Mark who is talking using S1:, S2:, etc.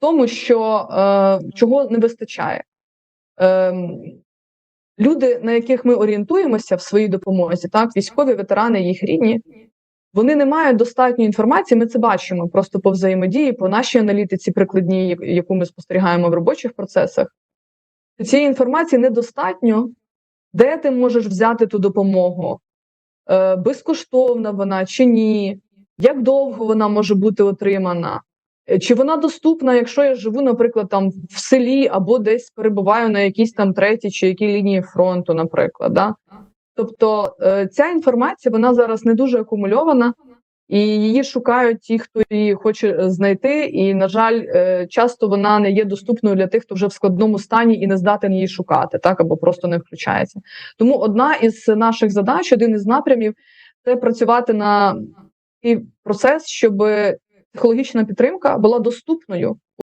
S1: тому, що е, чого не вистачає. Е, люди, на яких ми орієнтуємося в своїй допомозі, так, військові ветерани, їх рідні, вони не мають достатньої інформації. Ми це бачимо просто по взаємодії, по нашій аналітиці прикладній, яку ми спостерігаємо в робочих процесах. Цієї інформації недостатньо, де ти можеш взяти ту допомогу, е, безкоштовна вона чи ні, як довго вона може бути отримана, чи вона доступна, якщо я живу, наприклад, там в селі або десь перебуваю на якійсь там третій чи якій лінії фронту, наприклад. Да? Тобто е, ця інформація вона зараз не дуже акумульована, і її шукають ті, хто її хоче е, знайти. І, на жаль, е, часто вона не є доступною для тих, хто вже в складному стані і не здатен її шукати, так або просто не включається. Тому одна із наших задач, один із напрямів це працювати на такий процес, щоб психологічна підтримка була доступною